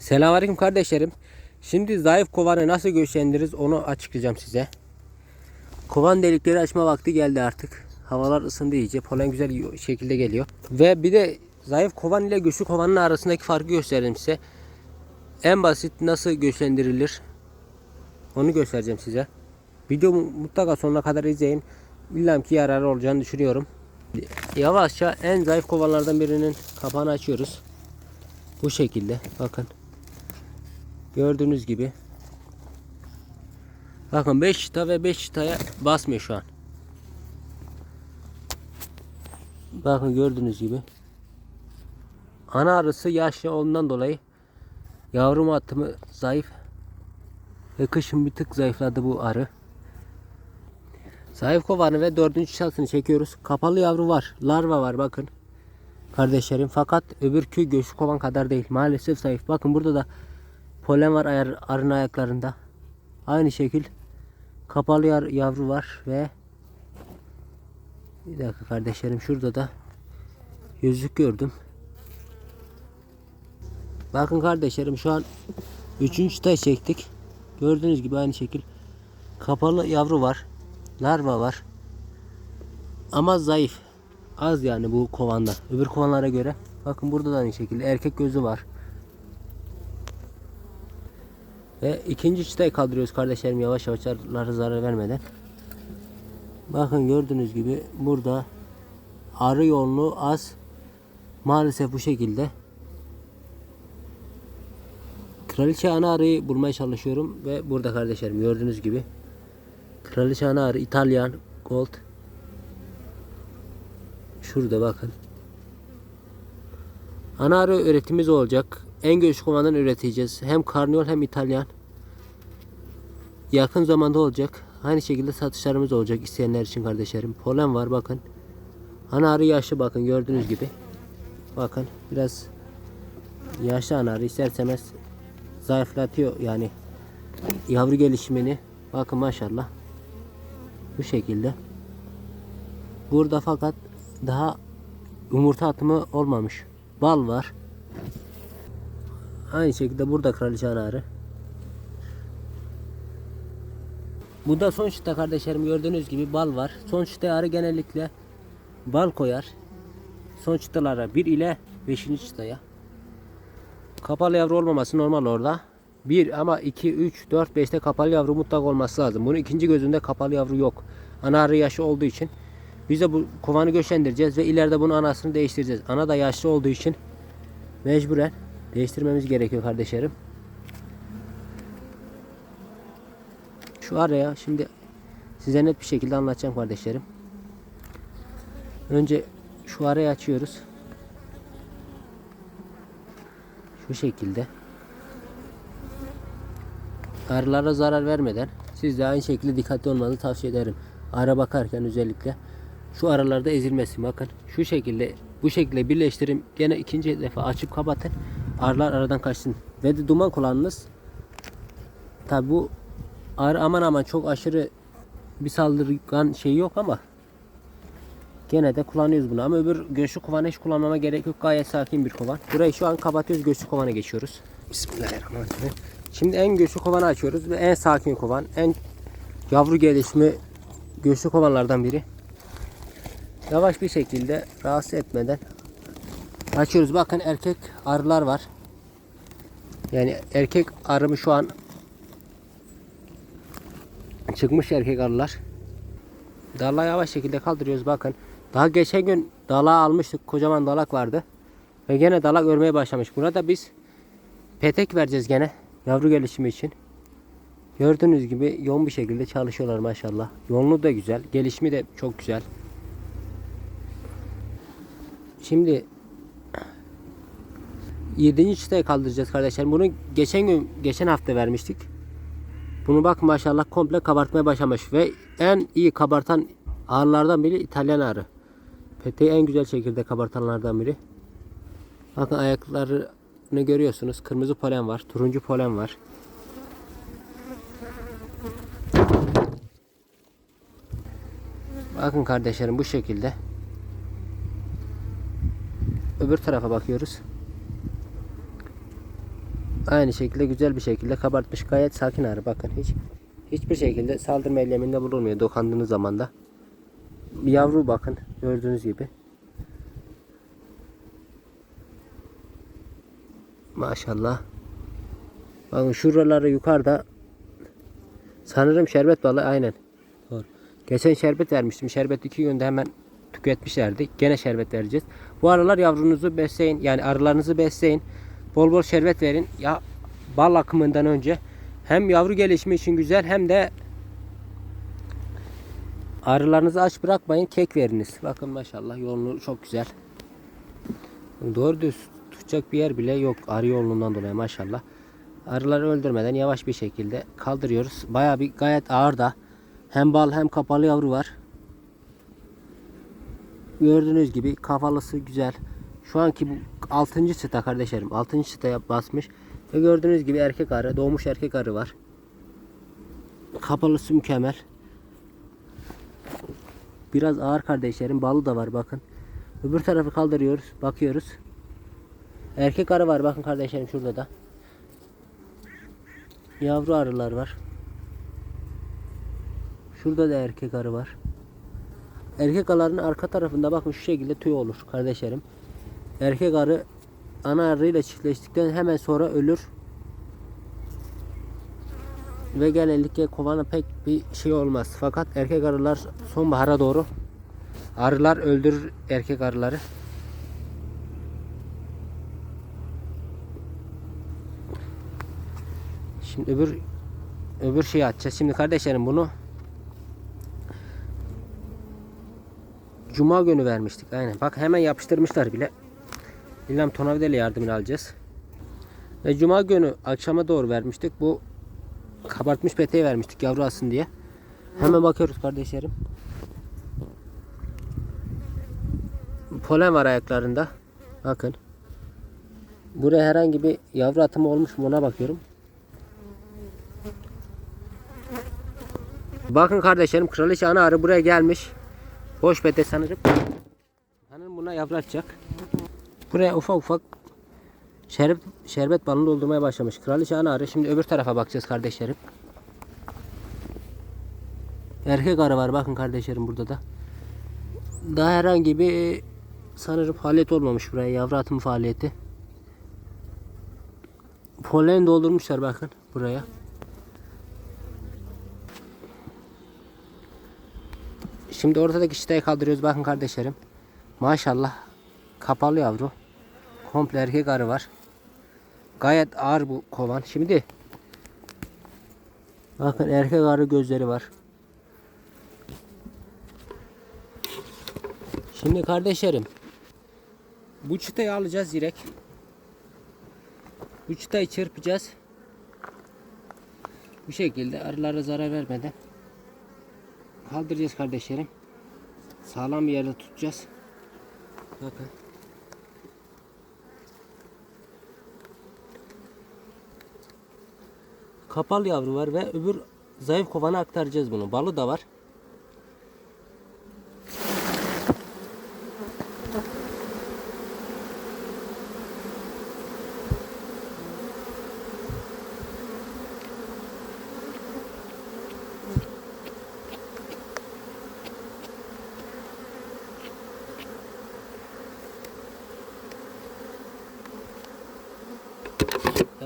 Selamünaleyküm kardeşlerim. Şimdi zayıf kovanı nasıl güçlendiririz onu açıklayacağım size. Kovan delikleri açma vakti geldi artık. Havalar ısındı iyice. Polen güzel şekilde geliyor. Ve bir de zayıf kovan ile güçlü kovanın arasındaki farkı göstereyim size. En basit nasıl güçlendirilir onu göstereceğim size. Videomu mutlaka sonuna kadar izleyin. İlla ki yararı olacağını düşünüyorum. Yavaşça en zayıf kovanlardan birinin kapağını açıyoruz. Bu şekilde bakın. Gördüğünüz gibi. Bakın 5 çıta ve 5 çıtaya basmıyor şu an. Bakın gördüğünüz gibi. Ana arısı yaşlı olduğundan dolayı yavrum atımı zayıf ve kışın bir tık zayıfladı bu arı. Zayıf kovanı ve dördüncü çıtasını çekiyoruz. Kapalı yavru var. Larva var bakın. Kardeşlerim fakat öbürkü göğsü kovan kadar değil. Maalesef zayıf. Bakın burada da polen var ayar, arın ayaklarında. Aynı şekil kapalı yar, yavru var ve bir dakika kardeşlerim şurada da yüzük gördüm. Bakın kardeşlerim şu an üçüncü çıtayı çektik. Gördüğünüz gibi aynı şekil kapalı yavru var. Larva var. Ama zayıf. Az yani bu kovanda. Öbür kovanlara göre. Bakın burada da aynı şekilde erkek gözü var. Ve ikinci çıtayı kaldırıyoruz kardeşlerim yavaş yavaş zarar vermeden. Bakın gördüğünüz gibi burada arı yoğunluğu az. Maalesef bu şekilde. Kraliçe ana arıyı bulmaya çalışıyorum ve burada kardeşlerim gördüğünüz gibi. Kraliçe ana arı İtalyan Gold. Şurada bakın. Ana arı üretimimiz olacak. En göç kovandan üreteceğiz. Hem karniyol hem İtalyan. Yakın zamanda olacak. Aynı şekilde satışlarımız olacak isteyenler için kardeşlerim. Polen var bakın. Ana arı yaşlı bakın gördüğünüz gibi. Bakın biraz yaşlı ana arı isterseniz zayıflatıyor yani yavru gelişimini. Bakın maşallah. Bu şekilde. Burada fakat daha yumurta atımı olmamış. Bal var. Aynı şekilde burada kraliçe anarı. Bu son çıta kardeşlerim gördüğünüz gibi bal var. Son çıta arı genellikle bal koyar. Son çıtalara 1 ile 5. çıtaya. Kapalı yavru olmaması normal orada. 1 ama 2, 3, 4, 5'te kapalı yavru mutlak olması lazım. Bunun ikinci gözünde kapalı yavru yok. Ana arı yaşı olduğu için biz de bu kovanı göçlendireceğiz ve ileride bunun anasını değiştireceğiz. Ana da yaşlı olduğu için mecburen değiştirmemiz gerekiyor kardeşlerim. Şu araya şimdi size net bir şekilde anlatacağım kardeşlerim. Önce şu arayı açıyoruz. Şu şekilde. Arılara zarar vermeden siz de aynı şekilde dikkatli olmanızı tavsiye ederim. Ara bakarken özellikle şu aralarda ezilmesin bakın. Şu şekilde bu şekilde birleştirin. Gene ikinci defa açıp kapatın. Arılar aradan kaçsın. Ve de duman kullanınız. Tabi bu arı aman aman çok aşırı bir saldırgan şey yok ama gene de kullanıyoruz bunu. Ama öbür göçlü kovanı hiç kullanmama gerek yok. Gayet sakin bir kovan. Burayı şu an kapatıyoruz. Göçlü kovana geçiyoruz. Bismillahirrahmanirrahim. Şimdi en göçlü kovanı açıyoruz ve en sakin kovan. En yavru gelişimi göçlü kovanlardan biri. Yavaş bir şekilde rahatsız etmeden açıyoruz. Bakın erkek arılar var. Yani erkek arımı şu an çıkmış erkek arılar. Dala yavaş şekilde kaldırıyoruz bakın. Daha geçen gün dala almıştık. Kocaman dalak vardı. Ve gene dalak örmeye başlamış. Burada biz petek vereceğiz gene. Yavru gelişimi için. Gördüğünüz gibi yoğun bir şekilde çalışıyorlar maşallah. Yoğunluğu da güzel. Gelişimi de çok güzel. Şimdi 7. çıtaya kaldıracağız kardeşler. Bunu geçen gün geçen hafta vermiştik. Bunu bak maşallah komple kabartmaya başlamış ve en iyi kabartan ağırlardan biri İtalyan ağrı. Peteği en güzel şekilde kabartanlardan biri. Bakın ayaklarını görüyorsunuz. Kırmızı polen var, turuncu polen var. Bakın kardeşlerim bu şekilde. Öbür tarafa bakıyoruz. Aynı şekilde güzel bir şekilde kabartmış. Gayet sakin arı bakın hiç hiçbir şekilde saldırma eyleminde bulunmuyor dokandığınız zaman da. Yavru bakın gördüğünüz gibi. Maşallah. Bakın şuraları yukarıda sanırım şerbet balığı aynen. Doğru. Geçen şerbet vermiştim. Şerbet iki günde hemen tüketmişlerdi. Gene şerbet vereceğiz. Bu aralar yavrunuzu besleyin. Yani arılarınızı besleyin. Bol bol şerbet verin. Ya bal akımından önce hem yavru gelişimi için güzel hem de arılarınızı aç bırakmayın. Kek veriniz. Bakın maşallah yolunu çok güzel. Doğru düz tutacak bir yer bile yok arı yolundan dolayı maşallah. Arıları öldürmeden yavaş bir şekilde kaldırıyoruz. Baya bir gayet ağır da. Hem bal hem kapalı yavru var. Gördüğünüz gibi kafalısı güzel. Şu anki bu 6. çıta kardeşlerim. 6. çıtaya basmış. Ve gördüğünüz gibi erkek arı. Doğmuş erkek arı var. Kapalısı mükemmel. Biraz ağır kardeşlerim. Balı da var bakın. Öbür tarafı kaldırıyoruz. Bakıyoruz. Erkek arı var bakın kardeşlerim şurada da. Yavru arılar var. Şurada da erkek arı var. Erkek arıların arka tarafında bakın şu şekilde tüy olur kardeşlerim. Erkek arı ana arıyla çiftleştikten hemen sonra ölür. Ve genellikle kovana pek bir şey olmaz. Fakat erkek arılar sonbahara doğru arılar öldürür erkek arıları. Şimdi öbür öbür şeyi açacağız. Şimdi kardeşlerim bunu Cuma günü vermiştik. Aynen. Bak hemen yapıştırmışlar bile. İlham tornavidayla yardımını alacağız. Ve Cuma günü akşama doğru vermiştik. Bu kabartmış peteği vermiştik yavru alsın diye. Hemen bakıyoruz kardeşlerim. Polen var ayaklarında. Bakın. Buraya herhangi bir yavru atımı olmuş mu ona bakıyorum. Bakın kardeşlerim kraliçe ana arı buraya gelmiş. Boş pete sanırım. Sanırım buna yavru atacak. Buraya ufak ufak şerbet, şerbet balını doldurmaya başlamış. Kraliçe ana arı. Şimdi öbür tarafa bakacağız kardeşlerim. Erkek arı var bakın kardeşlerim burada da. Daha herhangi bir sanırım faaliyet olmamış buraya yavru atımı faaliyeti. Polen doldurmuşlar bakın buraya. Şimdi ortadaki çıtayı kaldırıyoruz bakın kardeşlerim. Maşallah kapalı yavru. Komple erkek arı var. Gayet ağır bu kovan. Şimdi bakın erkek arı gözleri var. Şimdi kardeşlerim bu çıtayı alacağız direkt. Bu çıtayı çırpacağız. Bu şekilde arılara zarar vermeden kaldıracağız kardeşlerim. Sağlam bir yerde tutacağız. Bakın. Kapalı yavru var ve öbür zayıf kovana aktaracağız bunu. Balı da var.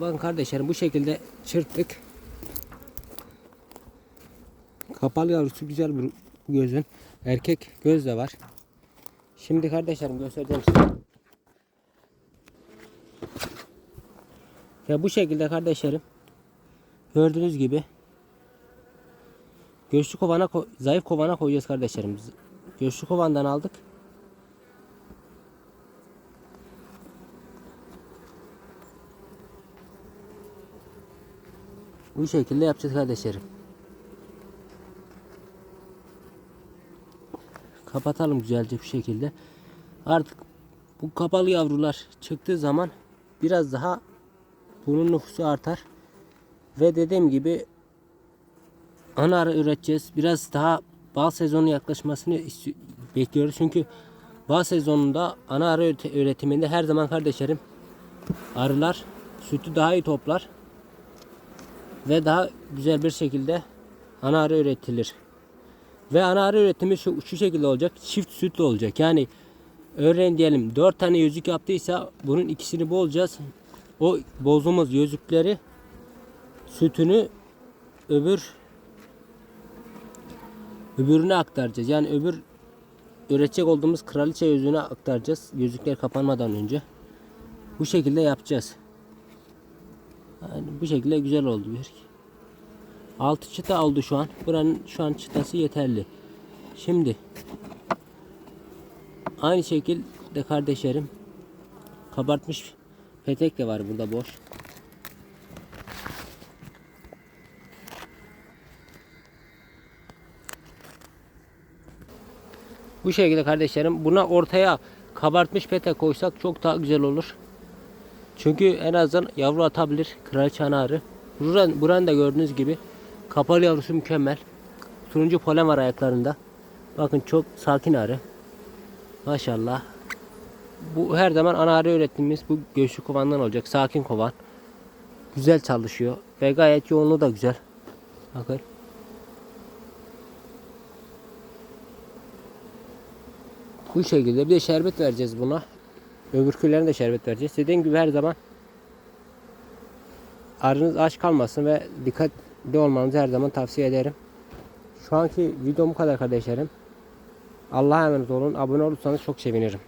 Bakın kardeşlerim bu şekilde çırptık. Kapalı yavrusu güzel bir gözün. Erkek göz de var. Şimdi kardeşlerim göstereceğim size. Ya bu şekilde kardeşlerim gördüğünüz gibi göçlü kovana ko- zayıf kovana koyacağız kardeşlerim. Göçlü kovandan aldık. Bu şekilde yapacağız kardeşlerim. Kapatalım güzelce bu şekilde. Artık bu kapalı yavrular çıktığı zaman biraz daha bunun nüfusu artar. Ve dediğim gibi ana arı üreteceğiz. Biraz daha bal sezonu yaklaşmasını bekliyoruz. Çünkü bal sezonunda ana ürete- üretiminde her zaman kardeşlerim arılar sütü daha iyi toplar ve daha güzel bir şekilde ana arı üretilir. Ve ana arı üretimi şu, şu şekilde olacak. Çift sütlü olacak. Yani örneğin diyelim 4 tane yüzük yaptıysa bunun ikisini bozacağız. O bozduğumuz yüzükleri sütünü öbür öbürüne aktaracağız. Yani öbür üretecek olduğumuz kraliçe yüzüğüne aktaracağız. Yüzükler kapanmadan önce. Bu şekilde yapacağız. Yani bu şekilde güzel oldu bir. Altı çıta oldu şu an. Buranın şu an çıtası yeterli. Şimdi aynı şekilde kardeşlerim kabartmış petek de var burada boş. Bu şekilde kardeşlerim buna ortaya kabartmış petek koysak çok daha güzel olur. Çünkü en azından yavru atabilir kraliçe ana arı. Buran, buranın da gördüğünüz gibi kapalı yavrusu mükemmel. Turuncu polen var ayaklarında. Bakın çok sakin arı. Maşallah. Bu her zaman ana arı ürettiğimiz bu göğsü kovandan olacak. Sakin kovan. Güzel çalışıyor. Ve gayet yoğunluğu da güzel. Bakın. Bu şekilde bir de şerbet vereceğiz buna. Öbürkülerine de şerbet vereceğiz. Dediğim gibi her zaman arınız aç kalmasın ve dikkatli olmanızı her zaman tavsiye ederim. Şu anki videom bu kadar kardeşlerim. Allah'a emanet olun. Abone olursanız çok sevinirim.